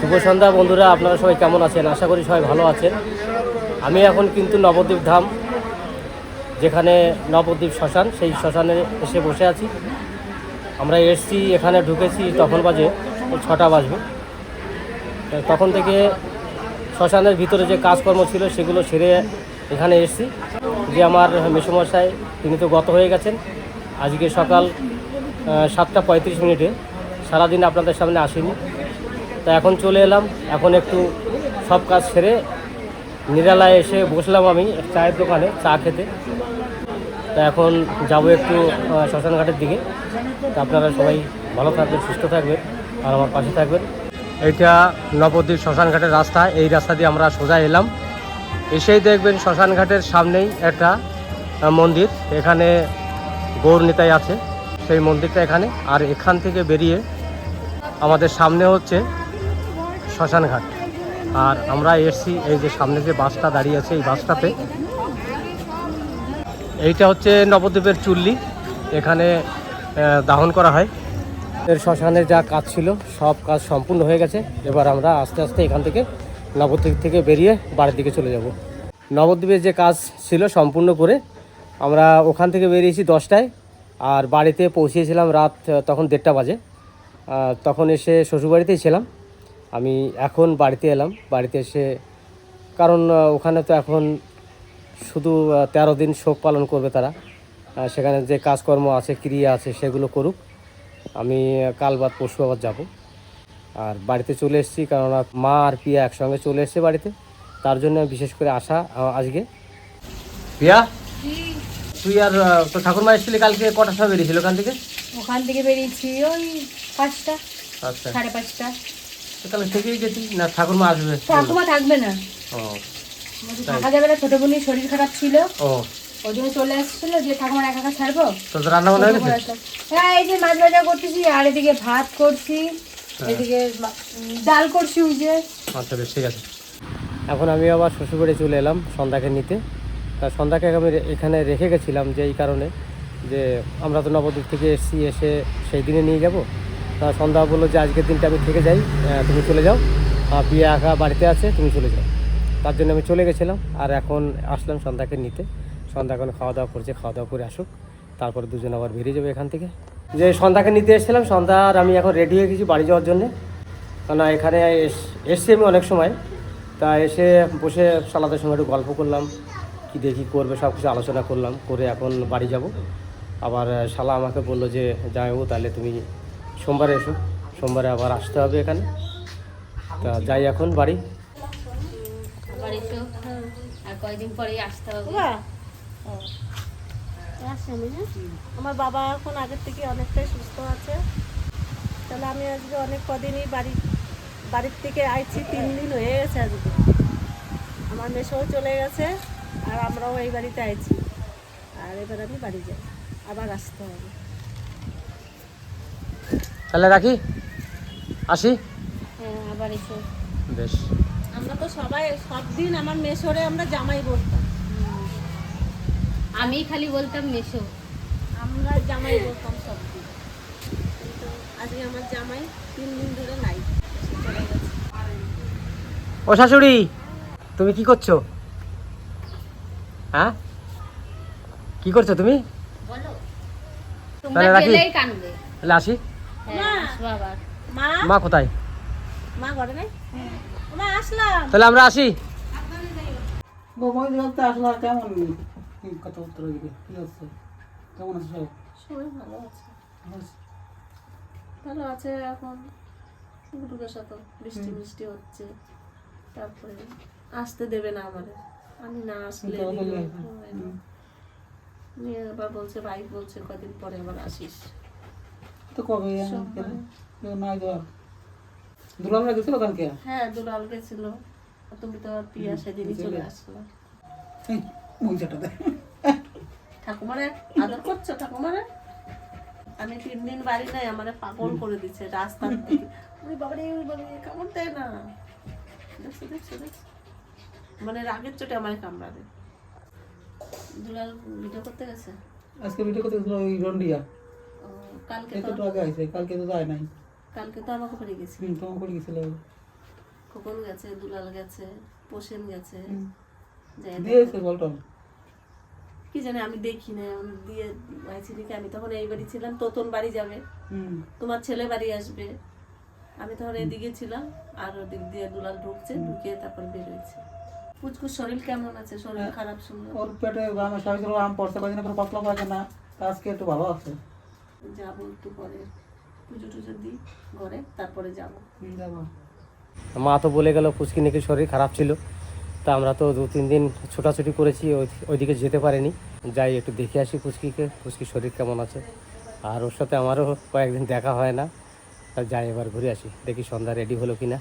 শুভ সন্ধ্যা বন্ধুরা, আপনারা সবাই কেমন আছেন? আশা করি সবাই ভালো আছেন। আমি এখন কিন্তু নবদ্বীপ ধাম, যেখানে নবদ্বীপ শ্মশান, সেই শ্মশানে এসে বসে আছি। আমরা এসছি, এখানে ঢুকেছি, তখন বাজে ছটা বাজবে। তখন থেকে শ্মশানের ভিতরে যে কাজকর্ম ছিল, সেগুলো সেরে এখানে এসছি। যে আমার মেসুমশাই, তিনি তো গত হয়ে গেছেন। আজকে সকাল সাতটা পঁয়ত্রিশ মিনিটে। সারাদিন আপনাদের সামনে আসিনি। তা এখন চলে এলাম। এখন একটু সব কাজ সেরে নিরালায় এসে বসলাম আমি চায়ের দোকানে, চা খেতে। তা এখন যাব একটু শ্মশানঘাটের দিকে। তা আপনারা সবাই ভালো থাকবেন, সুস্থ থাকবেন আর আমার পাশে থাকবেন। এইটা নবদ্বীপ শ্মশানঘাটের রাস্তা, এই রাস্তা দিয়ে আমরা সোজা এলাম। এসেই দেখবেন শ্মশানঘাটের সামনেই একটা মন্দির। এখানে গৌর নিতাই আছে। সেই মন্দিরটা এখানে। আর এখান থেকে বেরিয়ে আমাদের সামনে হচ্ছে শ্মশানঘাট। আর আমরা এসছি, এই যে সামনে যে বাসটা দাঁড়িয়ে আছে এই বাসটাতে। এইটা হচ্ছে নবদ্বীপের চুল্লি। এখানে দাহন করা হয়। এর শ্মশানের যা কাজ ছিল, সব কাজ সম্পূর্ণ হয়ে গেছে। এবার আমরা আস্তে আস্তে এখান থেকে নবদ্বীপ থেকে বেরিয়ে বাড়ির দিকে চলে যাব। নবদ্বীপের যে কাজ ছিল সম্পূর্ণ করে, আমরা ওখান থেকে বেরিয়েছি দশটায়। আর বাড়িতে পৌঁছিয়েছিলাম রাত, তখন দেড়টা বাজে। তখন এসে শ্বশুরবাড়িতেই ছিলাম। আমি এখন বাড়িতে এলাম। বাড়িতে এসে কারণ ওখানে তো এখন শুধু তেরো দিন শোক পালন করবে তারা। সেখানে যে কাজকর্ম আছে ক্রিয়া আছে সেগুলো করুক। আমি কাল বাদ পরশু আবার যাব। আর বাড়িতে চলে এসেছি কারণ মা আর পিয়া একসঙ্গে চলে এসেছে বাড়িতে। তার জন্য বিশেষ করে আসা আজকে। পিয়া? তুই আর তোর ঠাকুরমা এসেছিলি কালকে কটার সময় বেরিয়েছিল? ওখান থেকে? ওখান থেকে বেরিয়েছি ওই পাঁচটা আচ্ছা। সাড়ে পাঁচটা। তো তাহলে থেকেই গেছি। না ঠাকুরমা আসবে। ঠাকুমা থাকবে না। ও বলছি থাকা যাবে না ছোট বোনের শরীর খারাপ ছিল। ও। ওই জন্য চলে আসছিল যে ঠাকুমার একা একা ছাড়বো? তো রান্না বান্না হয়ে। হ্যাঁ এই যে মাছ ভাজা করতেছি আর এদিকে ভাত করছি এদিকে ডাল করছি ওই যে। আচ্ছা বেশ ঠিক আছে। এখন আমি আবার শ্বশুরবাড়ি চলে এলাম সন্ধ্যাকে নিতে। তা সন্ধ্যাকে আমি এখানে রেখে গেছিলাম যে এই কারণে যে আমরা তো নবদ্বীপ থেকে এসেছি এসে সেই দিনে নিয়ে যাব। সন্ধ্যা বলল যে আজকের দিনটা আমি থেকে যাই তুমি চলে যাও। বিয়ে একা বাড়িতে আছে, তুমি চলে যাও। তার জন্য আমি চলে গেছিলাম আর এখন আসলাম সন্ধ্যাকে নিতে। সন্ধ্যা এখন খাওয়া দাওয়া করছে, খাওয়া দাওয়া করে আসুক। তারপরে দুজন আবার বেরিয়ে যাবে এখান থেকে। যে সন্ধ্যাকে নিতে এসেছিলাম, সন্ধ্যা আর আমি এখন রেডি হয়ে গেছি বাড়ি যাওয়ার জন্যে। কেননা এখানে এস- এসছি আমি অনেক সময়। তা এসে বসে সালাদের সঙ্গে একটু গল্প করলাম, কি দেখি করবে, সব কিছু আলোচনা করলাম, করে এখন বাড়ি যাব। আবার শালা আমাকে বলল যে যাইবো তাহলে তুমি সোমবারে এসো। সোমবারে আবার আসতে হবে এখানে। তা যাই এখন বাড়ি। আবার এসো। আর কয়দিন পরেই আসতে হবে। আমার বাবা এখন আগের থেকে অনেকটাই সুস্থ আছে। তাহলে আমি আজকে অনেক কদিনই বাড়ি বাড়ির থেকে আইছি। তিন দিন হয়ে গেছে আজকে। আমার মেসোও চলে গেছে। আর আমরাও এই বাড়িতে আইছি। আর এবার আমি বাড়ি যাই আবার আসতে হবে। তাহলে রাখি? আসি? হ্যাঁ আবার এসো। বেশ। আমরা তো সবাই সব দিন আমার মেসোরে আমরা জামাই বলতাম। আমি খালি বলতাম মেশো। আমরা জামাই বলতাম সব দিন। কিন্তু আজকে আমার জামাই তিন দিন ধরে নাই। ও শাশুড়ি তুমি কি করছ? হ্যাঁ? কি করছ তুমি? বলো। তোমরা রাখি? গেলেই কানবে। তাহলে আসি। মা মা? কোথায়? মা ঘরে নেই? মা আসলাম। তাহলে আমরা আসি। গোবর বলতে আসলো কেমন কি আছে সবাই? ভালো আছে। ভালো আছে? এখন। সাথে বৃষ্টি বৃষ্টি হচ্ছে। তারপরে আসতে দেবে না আমারে আমি না আসলে চিন্তা করলে এদিকে হবে। হয় না। মেয়ে আবার বলছে ভাই বলছে কদিন পরে আবার আসিস। তো কবে নাই দেওয়ার দুলাভাই গেছিল কালকে? হ্যাঁ দুলাল গেছিল। তুমি তো পিয়া সেদিনই চলে আসলো। মহিষাটা দেখ ঠাকুমারে আদর করছ ঠাকুমারে? আমি তিন দিন বাড়ি নাই আমারে পাগল করে দিচ্ছে রাস্তার দিকে। ওই বাবারে ওই বাবারে কামড় দেয় না। দেখছ দেখছ দেখছ। মানে রাগের চোটে আমার কামড়াবে। দুলাল ভিডিও করতে গেছে? আজকে ভিডিও করতে গেছিল ওই রন্ডিয়া। কালকে তো একটু আগে আইছে কালকে তো যায় নাই। কালকে তো আমাকে পড়ে গেছি। হুম তোমার করে গেছিল। খোকন গেছে দুলাল গেছে পোষেন গেছে। দিয়েছে বলতো কি জানি আমি দেখি না আমি দিয়ে আইছি দেখি আমি তখন এই বাড়ি ছিলাম তোতন বাড়ি যাবে। হুম। তোমার ছেলে বাড়ি আসবে। আমি তখন এদিকে ছিলাম আর ওদিক দিয়ে দুলাল ঢুকছে ঢুকে তারপর বেরোয়েছে পুচকুর শরীর কেমন আছে? শরীর খারাপ শুনলাম। ওর পেটে আমি স্বাভাবিক আম পড়ছে কদিন পর পাতলা পাকে না তা আজকে একটু ভালো আছে। যাব একটু পরে। পুজো টুজো দিই ঘরে তারপরে যাব। মা তো বলে গেল পুচকি নাকি শরীর খারাপ ছিল। তা আমরা তো দু তিন দিন ছোটাছুটি করেছি ওই- ওইদিকে যেতে পারিনি। যাই একটু দেখে আসি পুচকিকে পুচকির শরীর কেমন আছে। আর ওর সাথে আমারও কয়েকদিন দেখা হয় না। তা যাই এবার ঘুরে আসি দেখি সন্ধ্যা রেডি হলো কি না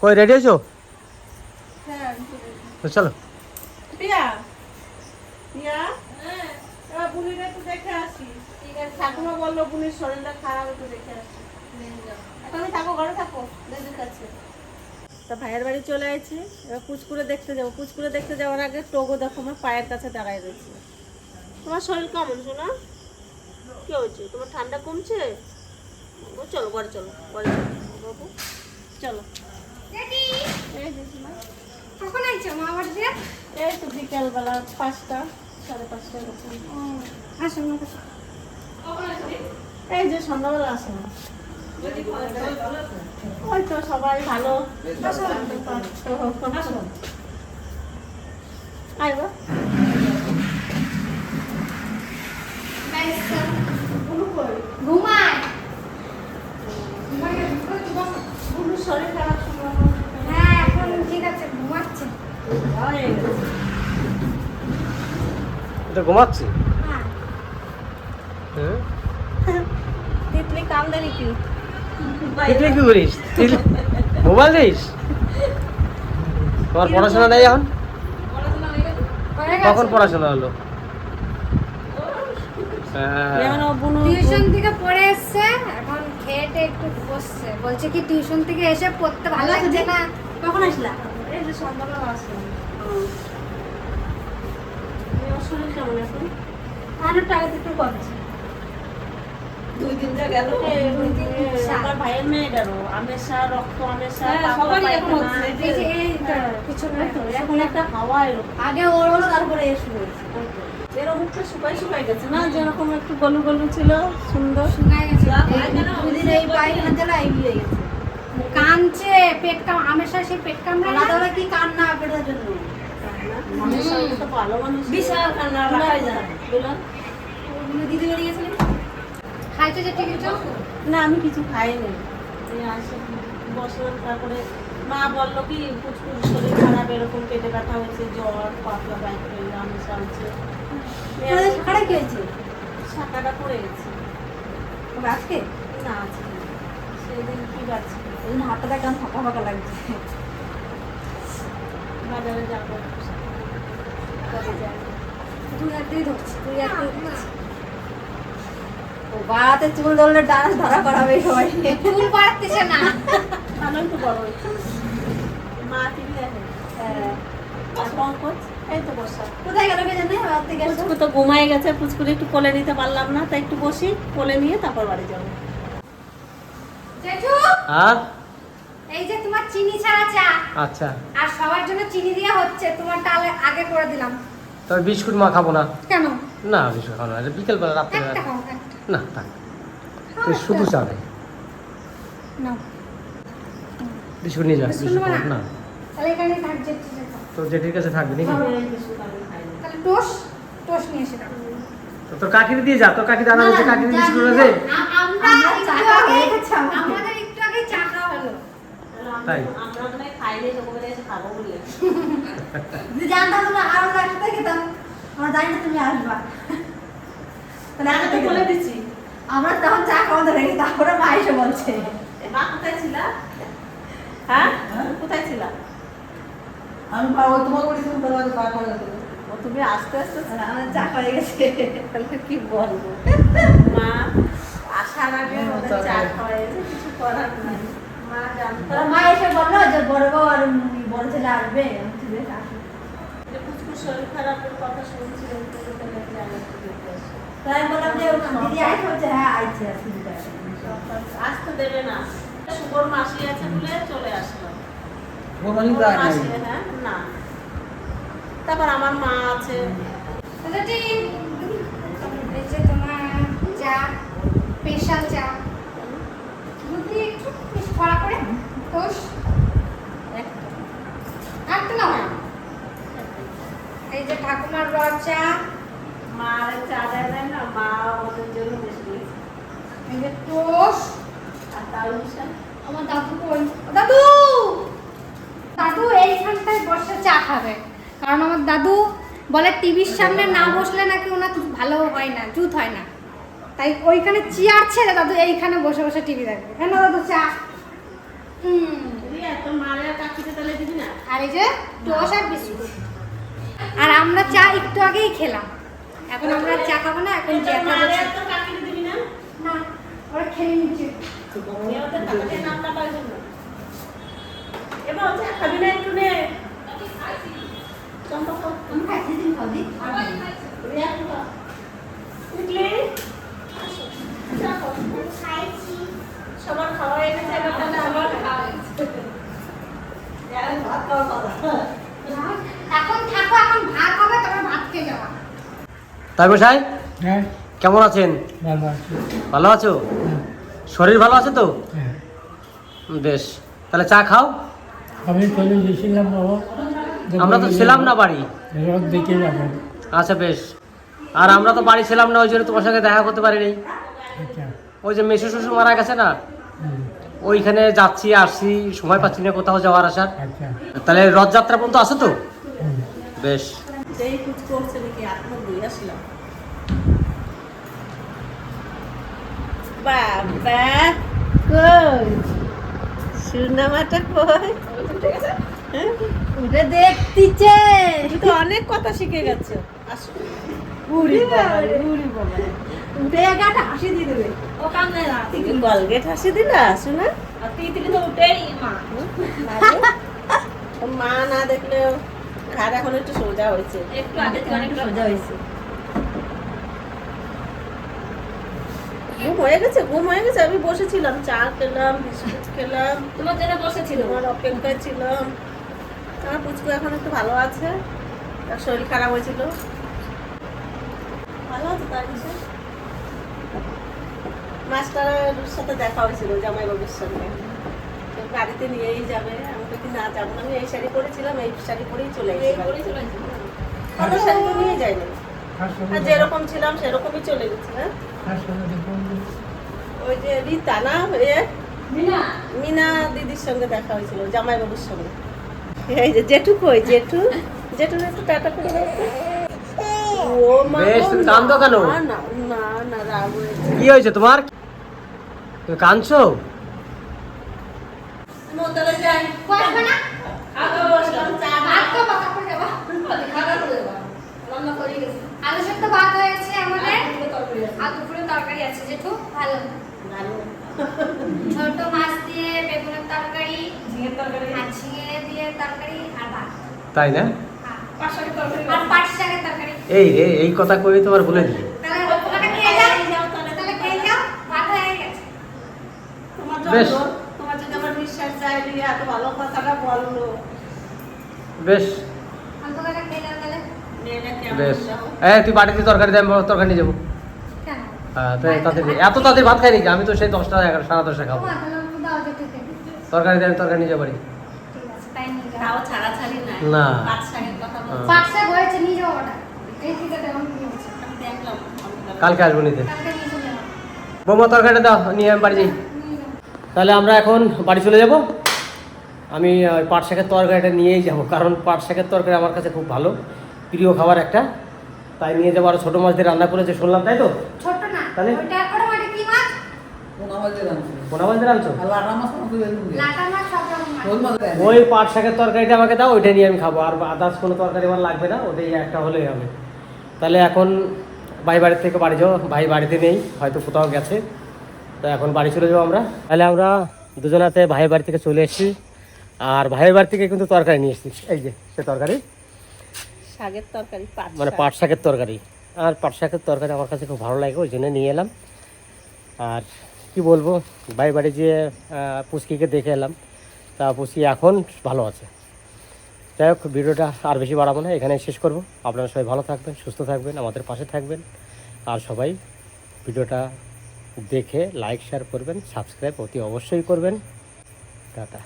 কই রেডি আছো? তো চলো। টিয়া টিয়া এবার বুনির একটু দেখে আসি। ঠাকুমা বলল বুনির শরীরটা খারাপ একটু দেখে এখনই থাকো ঘরে থাকো। দিদির কাছে। তা ভাইয়ের বাড়ি চলে আইছি। এবার পুচকুরে দেখতে যাব। পুচকুরে দেখতে যাওয়ার আগে টোগো দেখো আমার পায়ের কাছে দাঁড়ায় রয়েছে। তোমার শরীর কেমন শোনা কি হয়েছে? তোমার ঠান্ডা কমছে? চলো ঘরে চলো ঘরে চলো। বাবু চলো। কখন আইছো? মা বাড়িতে এই তো বিকালবেলা পাঁচটা সাড়ে পাঁচটা আসো কাছে এই যে সন্ধ্যাবেলা আসে ওই তো সবাই ভালো। আইবা ঘুমায়। শরীর খারাপ হ্যাঁ এখন ঠিক আছে ঘুমাচ্ছে। এটা ঘুমাচ্ছি? হ্যাঁ। হ্যাঁ? কান্দে নাকি তুই কি করিস? মোবাইল দিস? তোমার পড়াশোনা নেই এখন? কখন পড়াশোনা হলো? হ্যাঁ। যেমন ও বুনু টিউশন থেকে পড়ে এসছে এখন খেয়েটে একটু বসছে। বলছে কি টিউশন থেকে এসে পড়তে ভালো লাগছে না। কখন আসলা? এই যে সন্ধ্যাবেলা আসলাম। ওর শরীর কেমন এখন? টাকা একটু কমছে দুই দিন যা গেল আমার ভাইয়ের মেয়েটারও আমেশা রক্ত আমেশা হ্যাঁ, সবারই এখন হচ্ছে। এই যে পিছনে এখন একটা হাওয়া এরকম আগে ওর হলো তারপরে এসে এর মুখটা শুকাই শুকাই গেছে না? যেরকম একটু গলু গলু ছিল সুন্দর। শুকায় গেছে। দুদিন এই পায়খানা জ্বালা এই হয়ে গেছে। কানছে পেট কাম সেই পেট কামড়ে না? দাদা কি কান্না পেটের জন্য? আমেশা বিশাল কান্না রাখাই যায় দিদি বাড়ি গেছিলেন খাইতে যেতে কিছু না আমি কিছু খাইনি। বসলাম তারপরে মা বলল কি পুচকুর শরীর খারাপ এরকম পেটে ব্যথা হয়েছে জ্বর পাতলা পায়খানা আমেশা হচ্ছে খাড়া কি হয়েছে শাখাটা পড়ে গেছে। আজকে? না আছে সেদিন কি যাচ্ছে ওই হাতটা একদম ফাঁকা ফাঁকা লাগছে। বাজারে যাব। তুই একদিন ধরছিস তুই ও বাড়াতে চুল ধরলে ধরা করাবে সবাই। চুল পাড়তেছে না। তো বড় হয়েছে মা টিভি দেখে। আর এই তো বসা। কোথায় গেল কে জানে রাত থেকে এসে পুচকু তো ঘুমায় গেছে পুচকুরে একটু কোলে নিতে পারলাম না তাই একটু বসি কোলে নিয়ে তারপর বাড়ি যাব। এই যে তোমার চিনি ছাড়া চা। আচ্ছা। আর সবার জন্য চিনি দেওয়া হচ্ছে তোমার তাহলে আগে করে দিলাম। তবে বিস্কুট মা খাব না। কেন? না বিস্কুট খাব না এটা বিকেলবেলা রাত্রে না থাক তুই শুধু চাবে বিস্কুট নিয়ে যা না? তো জেঠির কাছে থাকবে নাকি? তাহলে টোস টোস নিয়ে এসে দাও। তো তোর কাকির দিয়ে যা তোর কাকি দাদা বলছে কাকির বিস্কুট আছে। তাই? আমরা খাইলে সকালে এসে খাব। বলে যদি জানতাম আরও একসাথে খেতাম। আমরা জানি তুমি আসবা। তাহলে আমি তো বলে দিচ্ছি। আমরা তখন চা খাওয়া ধরে তারপরে মা এসে বলছে। মা কোথায় ছিলা? হ্যাঁ? কোথায় ছিলা? আমি ওই তোমাকে বলেছি তোমার কাছে পা করে। গেছে ও তুমি আস্তে আস্তে চা হয়ে গেছে। তাহলে কি বলব? মা আসার আগে ওদের চা খাওয়াইছে কিছু করার নাই। মা জানতো। তাহলে মা এসে বলল যে বড় বউ আর বড় ছেলে আসবে আমি বেশ, আসুক। যে পুচকুর শরীর খারাপের কথা শুনছিলাম তো আমি তাই আমি বললাম যে দিদি আইছে বলছে হ্যাঁ আইছে আসতে দেবে না। শুভর মাসি আছে বলে চলে আসলাম। হ্যাঁ না। তারপর আমার মা আছে। এই যে তোমার চা স্পেশাল চা। দুধ একটু বেশ কড়া করে তোষ আর তো না এই যে ঠাকুমার রড চা মা আর চা দেয় না মা ওদের জন্য বেশি দিয়েছে। এই যে তোষ। আর তার আমার দাদু কই? দাদু! দাদু এইখানটায় বসে চা খাবে। কারণ আমার দাদু বলে টিভির সামনে না বসলে নাকি ওনার ভালো হয় না জুত হয় না। তাই ওইখানে চেয়ার ছেড়ে দাদু এইখানে বসে বসে টিভি দেখবে। কেন দাদু চা। আর এই যে টোস আর বিস্কুট। আর আমরা চা একটু আগেই খেলাম। এখন আমরা চা খাব না এখন না? না ওরা খেয়ে নিচ্ছে। এবার চা খাবি না একটু নে। চম্পা আমি খাবি। উঠলি? সবার খাওয়া হয়ে গেছে খাওয়া এখন থাকো এখন ভাত হবে তারপর ভাত খেয়ে যাওয়া তাই মশাই হ্যাঁ। কেমন আছেন? ভালো আছো। শরীর ভালো আছে তো? হ্যাঁ। বেশ। তাহলে চা খাও। আমি চলে গেছিলাম বাবা। আমরা তো ছিলাম না বাড়ি। দেখে যাব। আচ্ছা বেশ। আর আমরা তো বাড়ি ছিলাম না ওই জন্য তোমার সঙ্গে দেখা করতে পারিনি। আচ্ছা। ওই যে মেসু শ্বশুর মারা গেছে না? ওইখানে যাচ্ছি আসছি সময় পাচ্ছি না কোথাও যাওয়ার আসার। আচ্ছা। তাহলে রথযাত্রা পর্যন্ত আছে তো। বেশ যেই কুচ করছে নাকি আত্মা দিয়ে আসলাম বাবা কই? সুনামাটা কই? হ্যাঁ? দেখতিছে। তুমি তো অনেক কথা শিখে গেছো। আসো। বুড়ি বাবা রে, বাবা। উঠে গাটা হাসি দিয়ে দেবে। ও কামনে না। তুমি গলগেট হাসি দিলা? আসো না। আর তিতলি তো উঠেই মা। মা না দেখলে ঘাড় এখন একটু সোজা হয়েছে। একটু আগে থেকে অনেক সোজা হয়েছে। ঘুম হয়ে গেছে ঘুম হয়ে গেছে আমি বসেছিলাম। চা খেলাম বিস্কুট খেলাম তোমার জন্য বসেছিল? তোমার অপেক্ষায় ছিলাম। আমার পুচকু এখন একটু ভালো আছে তার শরীর খারাপ হয়েছিল। ভালো আছে তার মাস্টারের সাথে দেখা হয়েছিল জামাই বাবুর সঙ্গে। গাড়িতে নিয়েই যাবে। আমি তো কি না যাব আমি এই শাড়ি পরেছিলাম এই শাড়ি পরেই চলে গেছি অন্য শাড়ি তো নিয়ে যাইনি আর যেরকম ছিলাম সেরকমই চলে গেছি হ্যাঁ? ওই যে রীতা না? মিনা। মিনা দিদির সঙ্গে দেখা হয়েছিল জামাই বাবুর সঙ্গে। এই যে জেঠু কই জেঠু। জেঠু একটু টাটা করে ও মা বেশ, গো, তুমি কাঁদো কেন? না না না না রাগ কি হয়েছে তোমার? তুমি কাঁদছো? মোতালে যাই। না খাব বসলাম চা ভাত তো বাতা করে যাবা খাওয়া করে যাবা রান্না করে গেছে আলু সেদ্ধ ভাত হয়েছে আমাদের আর দুপুরে তরকারি আছে জেঠু ভালো। ভালো। ছোট মাছ দিয়ে বেগুনের তরকারি ঝিঙের তরকারি। আর ঝিঙে দিয়ে তরকারি আর ভাত। তাই না? আর পাট শাকের তরকারি। এই রে এই কথা কই তোমার হয়ে বেশ। ভালো বেশ। বেশ। এই তুই বাড়িতে তরকারি দেয় তরকারি নিয়ে যাব। হ্যাঁ তাদের এত তাদের ভাত খাই নাকি আমি তো সেই দশটা এগারো সাড়ে দশটা খাব। তরকারি দিয়ে আমি তরকারি নিয়ে বাড়ি। নাই। না। হ্যাঁ। কালকে আসব নিতে। বৌমা তরকারিটা দাও নিয়ে আমি বাড়ি যাই। তাহলে আমরা এখন বাড়ি চলে যাব। আমি পাট শাকের তরকারিটা নিয়েই যাব। কারণ পাট শাকের তরকারি আমার কাছে খুব ভালো। প্রিয় খাবার একটা। তাই নিয়ে যাব। আর ছোটো মাছ দিয়ে রান্না করেছে শুনলাম তাই তো? ছোট তাহলে? ওটা মানে কি মাছ। ওই পাট শাকের তরকারিটা আমাকে দাও ওইটা নিয়ে আমি খাব। আর আদার্স কোনো তরকারি আমার লাগবে না ওটাই একটা হলেই হবে। তাহলে এখন ভাই বাড়ির থেকে বাড়ি যাব ভাই বাড়িতে নেই হয়তো কোথাও গেছে। তো এখন বাড়ি চলে যাব আমরা। তাহলে আমরা দুজনাতে ভাইয়ের বাড়ি থেকে চলে এসেছি। আর ভাইয়ের বাড়ি থেকে কিন্তু তরকারি নিয়ে এসেছি। এই যে সে তরকারি। শাকের তরকারি মানে পাট শাকের তরকারি। আর পাট শাকের তরকারি আমার কাছে খুব ভালো লাগে, ওই জন্য নিয়ে এলাম। আর কি বলব, বাড়ি বাড়ি যেয়ে পুচকিকে দেখে এলাম, তা পুচকি এখন ভালো আছে। যাই হোক, ভিডিওটা আর বেশি বাড়াবো না এখানে শেষ করব। আপনারা সবাই ভালো থাকবেন, সুস্থ থাকবেন, আমাদের পাশে থাকবেন। আর সবাই ভিডিওটা দেখে লাইক শেয়ার করবেন সাবস্ক্রাইব অতি অবশ্যই করবেন। টাটা।